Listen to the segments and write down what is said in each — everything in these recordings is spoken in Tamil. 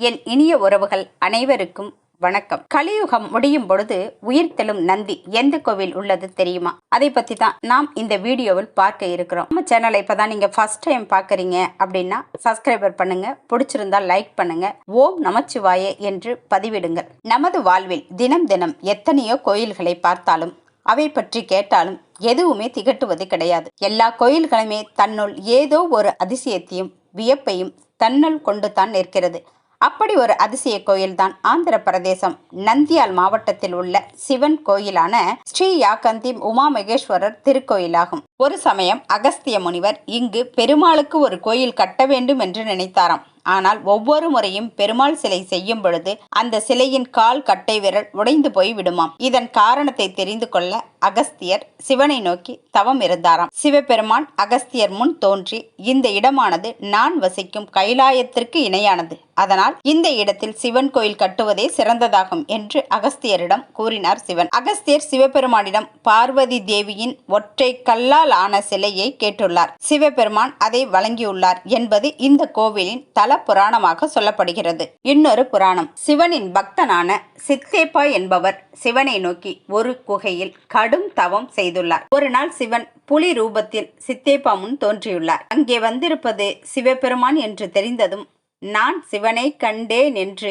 என் இனிய உறவுகள் அனைவருக்கும் வணக்கம். கலியுகம் முடியும் பொழுது உயிர்த்தெழும் நந்தி எந்த கோவில் உள்ளது தெரியுமா? அதை பத்தி தான் நாம் இந்த வீடியோவில் பார்க்க இருக்கிறோம். நம்ம சேனலை இப்பதான் நீங்க ஃபர்ஸ்ட் டைம் பாக்குறீங்க அப்படின்னா சப்ஸ்கிரைபர் பண்ணுங்க. பிடிச்சிருந்தா லைக் பண்ணுங்க. ஓம் நமச்சிவாயே என்று பதிவிடுங்கள். நமது வாழ்வில் தினம் தினம் எத்தனையோ கோயில்களை பார்த்தாலும் அவை பற்றி கேட்டாலும் எதுவுமே திகட்டுவது கிடையாது. எல்லா கோயில்களுமே தன்னுள் ஏதோ ஒரு அதிசயத்தையும் வியப்பையும் தன்னுள் கொண்டு தான் நிற்கிறது. அப்படி ஒரு அதிசய கோயில்தான் ஆந்திர பிரதேசம். நந்தியால் மாவட்டத்தில் உள்ள சிவன் கோயிலான ஸ்ரீ யாக்கந்தி உமா மகேஸ்வரர் திருக்கோயிலாகும். ஒரு சமயம் அகஸ்திய முனிவர் இங்கு பெருமாளுக்கு ஒரு கோயில் கட்ட வேண்டும் என்று நினைத்தாராம். ஆனால் ஒவ்வொரு முறையும் பெருமாள் சிலை செய்யும் பொழுது அந்த சிலையின் கால் கட்டை விரல் உடைந்து போய் விடுமாம். இதன் காரணத்தை தெரிந்து கொள்ள அகஸ்தியர் சிவனை நோக்கி தவம் இருந்தாராம். சிவபெருமான் அகஸ்தியர் முன் தோன்றி இந்த இடமானது நான் வசிக்கும் கைலாயத்திற்கு இணையானது. அதனால் இந்த இடத்தில் சிவன் கோயில் கட்டுவதே சிறந்ததாகும் என்று அகஸ்தியரிடம் கூறினார் சிவன். அகஸ்தியர் சிவபெருமானிடம் பார்வதி தேவியின் ஒற்றை கல்லால் ஆன சிலையை கேட்டுள்ளார். சிவபெருமான் அதை வழங்கியுள்ளார் என்பது இந்த கோவிலின் தல புராணமாக சொல்லப்படுகிறது. இன்னொரு புராணம். சிவனின் பக்தனான சித்தேப்பா என்பவர் சிவனை நோக்கி ஒரு குகையில் கடும் தவம் செய்துள்ளார். ஒரு நாள் சிவன் புலி ரூபத்தில் சித்தேப்பா முன் தோன்றியுள்ளார். அங்கே வந்திருப்பது சிவபெருமான் என்று தெரிந்ததும் நான் சிவனை கண்டேன் என்று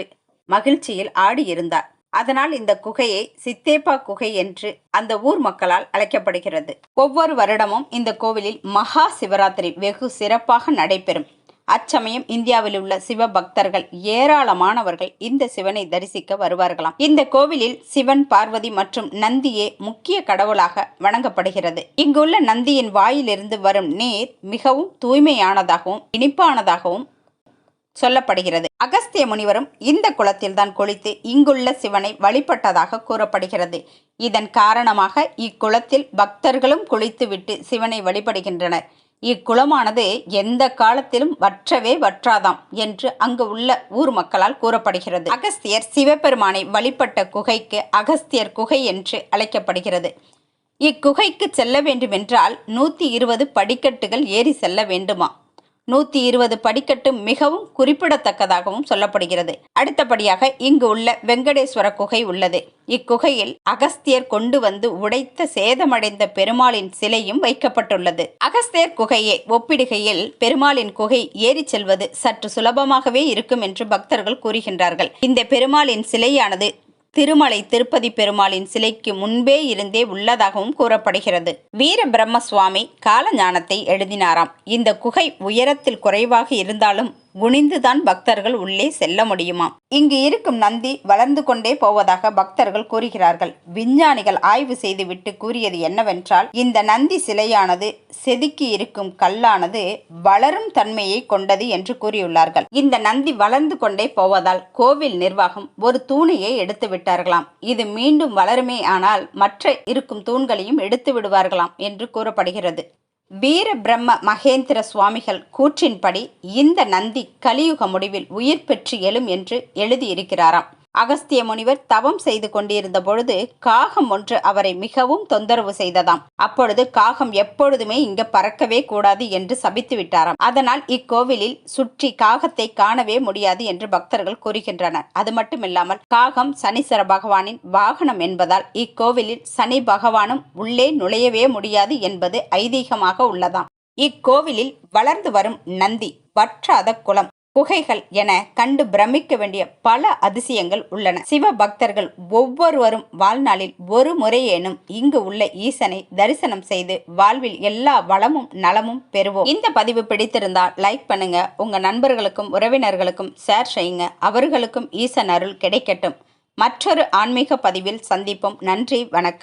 மகிழ்ச்சியில் ஆடியிருந்தார். அதனால் இந்த குகையை சித்தேப்பா குகை என்று அந்த ஊர் மக்களால் அழைக்கப்படுகிறது. ஒவ்வொரு வருடமும் இந்த கோவிலில் மகா சிவராத்திரி வெகு சிறப்பாக நடைபெறும். அச்சமயம் இந்தியாவில் உள்ள சிவ பக்தர்கள் ஏராளமானவர்கள் இந்த சிவனை தரிசிக்க வருவார்களாம். இந்த கோவிலில் சிவன் பார்வதி மற்றும் நந்தியே முக்கிய கடவுளாக வணங்கப்படுகிறது. இங்குள்ள நந்தியின் வாயிலிருந்து வரும் நீர் மிகவும் தூய்மையானதாகவும் இனிப்பானதாகவும் சொல்லப்படுகிறது. அகஸ்திய முனிவரும் இந்த குளத்தில் தான் குளித்து இங்குள்ள சிவனை வழிபட்டதாக கூறப்படுகிறது. இதன் காரணமாக இக்குளத்தில் பக்தர்களும் குளித்துவிட்டு சிவனை வழிபடுகின்றனர். இக்குளமானது எந்த காலத்திலும் வற்றவே வற்றாதாம் என்று அங்கு உள்ள ஊர் மக்களால் கூறப்படுகிறது. அகஸ்தியர் சிவபெருமானை வழிபட்ட குகைக்கு அகஸ்தியர் குகை என்று அழைக்கப்படுகிறது. இக்குகைக்கு செல்ல வேண்டுமென்றால் நூற்றி இருபது படிக்கட்டுகள் ஏறி செல்ல வேண்டுமா? நூத்தி இருபது படிக்கட்டு மிகவும் குறிப்பிடத்தக்கதாகவும் சொல்லப்படுகிறது. அடுத்தபடியாக இங்கு உள்ள வெங்கடேஸ்வர குகை உள்ளது. இக்குகையில் அகஸ்தியர் கொண்டு வந்து உடைத்த சேதமடைந்த பெருமாளின் சிலையும் வைக்கப்பட்டுள்ளது. அகஸ்தியர் குகையை ஒப்பிடுகையில் பெருமாளின் குகை ஏறி செல்வது சற்று சுலபமாகவே இருக்கும் என்று பக்தர்கள் கூறுகின்றார்கள். இந்த பெருமாளின் சிலையானது திருமலை திருப்பதி பெருமாளின் சிலைக்கு முன்பே இருந்தே உள்ளதாகவும் கூறப்படுகிறது. வீர பிரம்ம சுவாமி காலஞானத்தை எழுதினாராம். இந்த குகை உயரத்தில் குறைவாக இருந்தாலும் குனிந்துதான் பக்தர்கள் உள்ளே செல்ல முடியுமா? இங்கு இருக்கும் நந்தி வளர்ந்து கொண்டே போவதாக பக்தர்கள் கூறுகிறார்கள். விஞ்ஞானிகள் ஆய்வு செய்துவிட்டு கூறியது என்னவென்றால் இந்த நந்தி சிலையானது செதுக்கி இருக்கும் கல்லானது வளரும் தன்மையை கொண்டது என்று கூறியுள்ளார்கள். இந்த நந்தி வளர்ந்து கொண்டே போவதால் கோவில் நிர்வாகம் ஒரு தூணையை எடுத்து விட்டார்களாம். இது மீண்டும் வளருமே ஆனால் மற்ற இருக்கும் தூண்களையும் எடுத்து விடுவார்களாம் என்று கூறப்படுகிறது. வீர பிரம்ம மகேந்திர சுவாமிகள் கூற்றின்படி இந்த நந்தி கலியுக முடிவில் உயிர் பெற்று எழும் என்று எழுதியிருக்கிறாராம். அகஸ்திய முனிவர் தவம் செய்து கொண்டிருந்த பொழுது காகம் ஒன்று அவரை மிகவும் தொந்தரவு செய்ததாம். அப்பொழுது காகம் எப்பொழுதுமே இங்க பறக்கவே கூடாது என்று சபித்து விட்டாராம். அதனால் இக்கோவிலில் சுற்றி காகத்தை காணவே முடியாது என்று பக்தர்கள் கூறுகின்றனர். அது மட்டுமில்லாமல் காகம் சனீஸ்வர பகவானின் வாகனம் என்பதால் இக்கோவிலில் சனி பகவானும் உள்ளே நுழையவே முடியாது என்பது ஐதீகமாக உள்ளதாம். இக்கோவிலில் வளர்ந்து வரும் நந்தி வற்றாத குளம் குகைகள் என கண்டு பிரமிக்க வேண்டிய பல அதிசயங்கள் உள்ளன. சிவ பக்தர்கள் ஒவ்வொருவரும் வாழ்நாளில் ஒரு முறையேனும் இங்கு உள்ள ஈசனை தரிசனம் செய்து வாழ்வில் எல்லா வளமும் நலமும் பெறுவோம். இந்த பதிவு பிடித்திருந்தால் லைக் பண்ணுங்க உங்க நண்பர்களுக்கும் உறவினர்களுக்கும் ஷேர் செய்யுங்க. அவர்களுக்கும் ஈசன் அருள் கிடைக்கட்டும். மற்றொரு ஆன்மீக பதிவில் சந்திப்போம். நன்றி வணக்கம்.